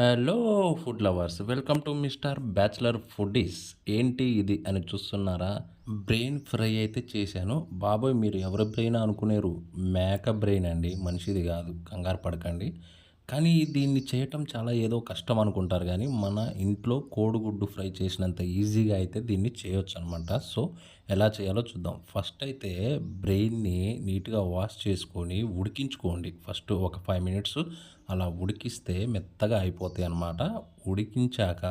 Hello food lovers welcome to mister bachelor foodies ఏంటి ఇది అని చూస్తున్నారా? బ్రెయిన్ ఫ్రై అయితే చేశాను. బాబోయ్ మీరు ఎవరి బ్రెయిన్ అనుకునేరు? మేక బ్రెయిన్ అండి మనిషిది కాదు. కంగారు పడకండి. కానీ దీన్ని చేయటం చాలా ఏదో కష్టం అనుకుంటారు కానీ మన ఇంట్లో కోడిగుడ్డు ఫ్రై చేసినంత ఈజీగా అయితే దీన్ని చేయొచ్చు అనమాట సో ఎలా చేయాలో చూద్దాం. ఫస్ట్ అయితే బ్రెయిన్ని నీట్గా వాష్ చేసుకొని ఉడికించుకోండి. ఫస్ట్ ఒక ఫైవ్ మినిట్స్ అలా ఉడికిస్తే మెత్తగా అయిపోతాయి అన్నమాట. ఉడికించాక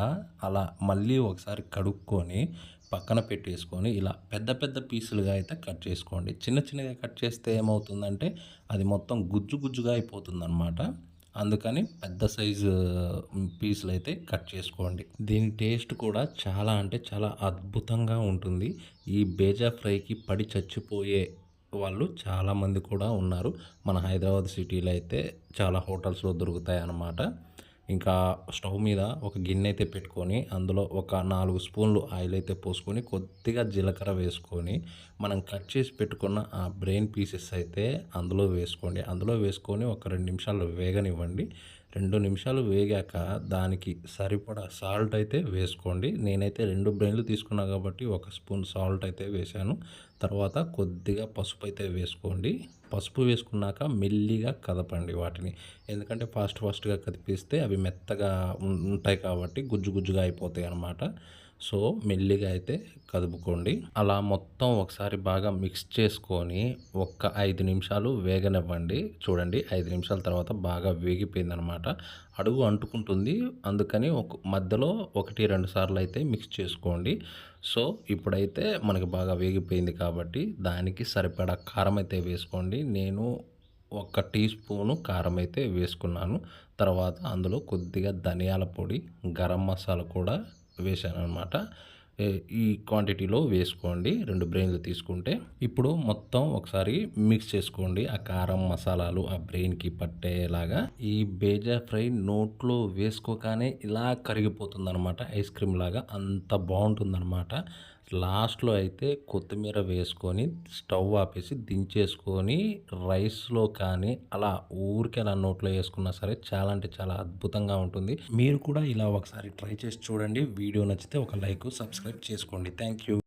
అలా మళ్ళీ ఒకసారి కడుక్కొని పక్కన పెట్టేసుకొని ఇలా పెద్ద పెద్ద పీసులుగా అయితే కట్ చేసుకోండి. చిన్న చిన్నగా కట్ చేస్తే ఏమవుతుందంటే అది మొత్తం గుజ్జు గుజ్జుగా అయిపోతుంది అనమాట అందుకని పెద్ద సైజు పీసులు అయితే కట్ చేసుకోండి. దీని టేస్ట్ కూడా చాలా అంటే చాలా అద్భుతంగా ఉంటుంది. ఈ బేజా ఫ్రైకి పడి చచ్చిపోయే వాళ్ళు చాలామంది కూడా ఉన్నారు. మన హైదరాబాద్ సిటీలో అయితే చాలా హోటల్స్లో దొరుకుతాయి అన్నమాట ఇంకా స్టవ్ మీద ఒక గిన్నె అయితే పెట్టుకొని అందులో ఒక నాలుగు స్పూన్లు ఆయిల్ అయితే పోసుకొని కొద్దిగా జీలకర్ర వేసుకొని మనం కట్ చేసి పెట్టుకున్న ఆ బ్రెయిన్ పీసెస్ అయితే అందులో వేసుకోండి. అందులో వేసుకొని ఒక రెండు నిమిషాలు వేగనివ్వండి. రెండు నిమిషాలు వేగాక దానికి సరిపడా సాల్ట్ అయితే వేసుకోండి. నేనైతే రెండు బ్రెయిన్లు తీసుకున్నా కాబట్టి ఒక స్పూన్ సాల్ట్ అయితే వేశాను. తర్వాత కొద్దిగా పసుపు అయితే వేసుకోండి. పసుపు వేసుకున్నాక మెల్లిగా కదపండి వాటిని. ఎందుకంటే ఫాస్ట్ ఫాస్ట్గా కదిపిస్తే అవి మెత్తగా ఉంటాయి కాబట్టి గుజ్జు గుజ్జుగా అయిపోతాయి అన్నమాట. సో మెల్లిగా అయితే కదుపుకోండి. అలా మొత్తం ఒకసారి బాగా మిక్స్ చేసుకొని ఒక్క ఐదు నిమిషాలు వేగనివ్వండి. చూడండి ఐదు నిమిషాల తర్వాత బాగా వేగిపోయిందనమాట. అడుగు అంటుకుంటుంది. అందుకని ఒక మధ్యలో ఒకటి రెండు సార్లు అయితే మిక్స్ చేసుకోండి. సో ఇప్పుడైతే మనకి బాగా వేగిపోయింది కాబట్టి దానికి సరిపడా కారం అయితే వేసుకోండి. నేను ఒక టీ స్పూను కారం అయితే వేసుకున్నాను. తర్వాత అందులో కొద్దిగా ధనియాల పొడి గరం మసాలా కూడా వేసాను అనమాట ఈ క్వాంటిటీలో వేసుకోండి. రెండు బ్రెయిన్లు తీసుకుంటే ఇప్పుడు మొత్తం ఒకసారి మిక్స్ చేసుకోండి. ఆ కారం మసాలాలు ఆ బ్రెయిన్కి పట్టేలాగా ఈ బేజా ఫ్రై నోట్లో వేసుకోగానే ఇలా కరిగిపోతుంది అనమాట ఐస్ క్రీమ్ లాగా అంత బాగుంటుందన్నమాట. లాస్ట్లో అయితే కొత్తిమీర వేసుకొని స్టవ్ ఆపేసి దించేసుకొని రైస్లో కానీ అలా ఊరికి అలా నోట్లో వేసుకున్నా సరే చాలా అంటే చాలా అద్భుతంగా ఉంటుంది. మీరు కూడా ఇలా ఒకసారి ట్రై చేసి చూడండి. వీడియో నచ్చితే ఒక లైక్ సబ్స్క్రైబ్ చేసుకోండి. Thank you.